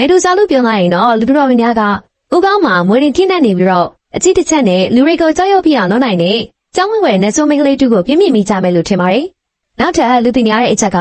မေဒူဇာလို့ပြောလိုက်ရင်တော့လူတော်များကဥကောင်းမှာမွေရင်ခင်းနေနေပြီးတော့အကြည့်တစ်ချက်နဲ့လူတွေကိုကြောက်ရွံ့ပြအောင်လုပ်နိုင်တဲ့ကျောင်းဝင်ဝယ်နဲ့ဆိုမင်းကလေးတူကိုပြင်းပြင်းမိကြမယ်လို့ထင်ပါတယ်။နောက်ထပ်လူသိများတဲ့အချက်က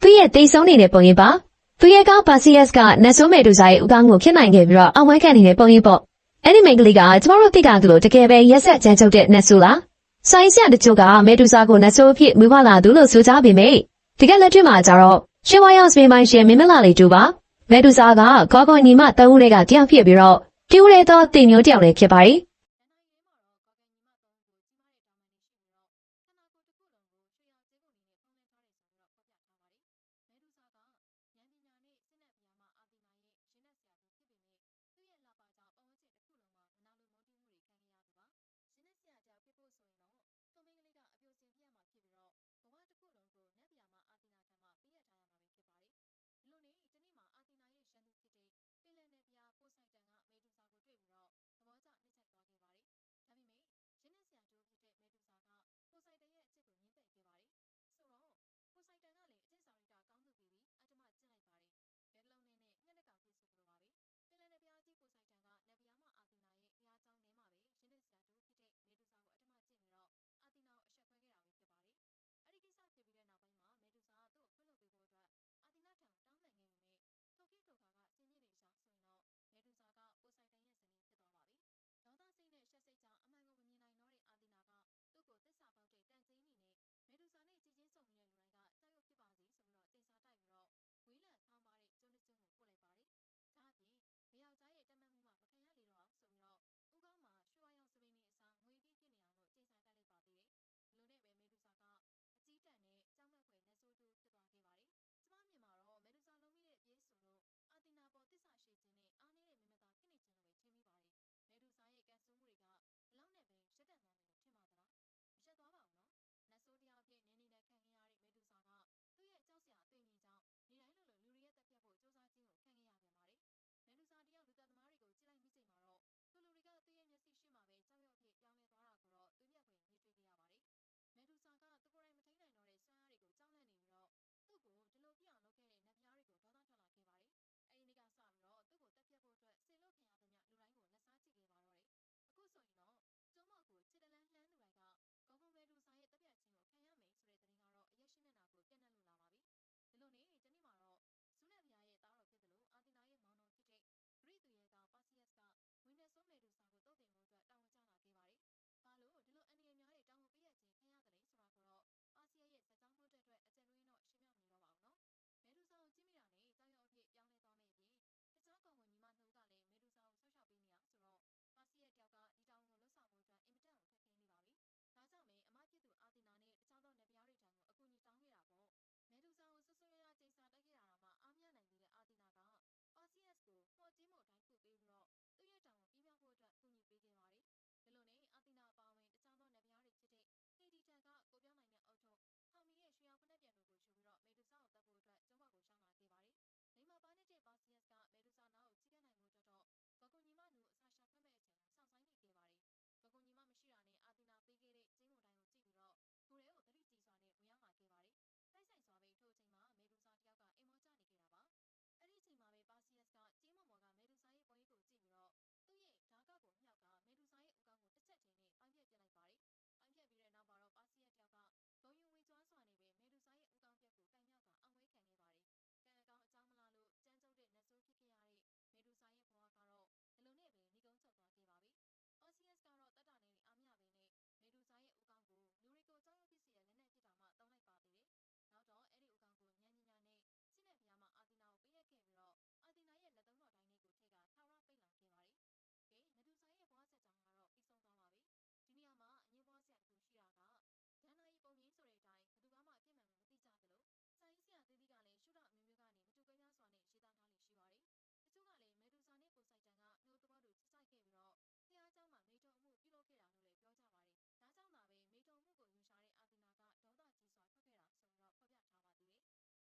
သူ့ရဲ့တိတ်ဆုံးနေတဲ့ပုံရိပ်ပါ။သူရဲ့ကောင်းပါစီယက်စ်ကနတ်ဆိုမေဒူဇာရဲ့ဥကောင်းကိုဖြစ်နိုင်ခဲ့ပြီးတော့အောင်ဝဲခံနေတဲ့ပုံရိပ်ပေါ့။အဲ့ဒီမိန်းကလေးကကျမတို့သိတာသူလို့တကယ်ပဲရက်ဆက်ကြမ်းကြုတ်တဲ့နတ်ဆိုလား။ဆိုင်းဆရာတချို့ကမေဒူဇာကိုနတ်ဆိုအဖြစ်မွေးဖွားလာသူလို့ဆိုကြပေမယ့်တကယ်လက်တွေ့မှာကျတော့ရှင်ဝါရောက်စပင်ပိုင်းရှင်မင်းမလာလေးတူပါ။ မေဒူဇာကကောကောညီမတအုပ်တွေကတယောက်ဖြစ်ပြီးတော့ပြူရဲသောတင်မျိုးတယောက်လည်းဖြစ်ပါတယ်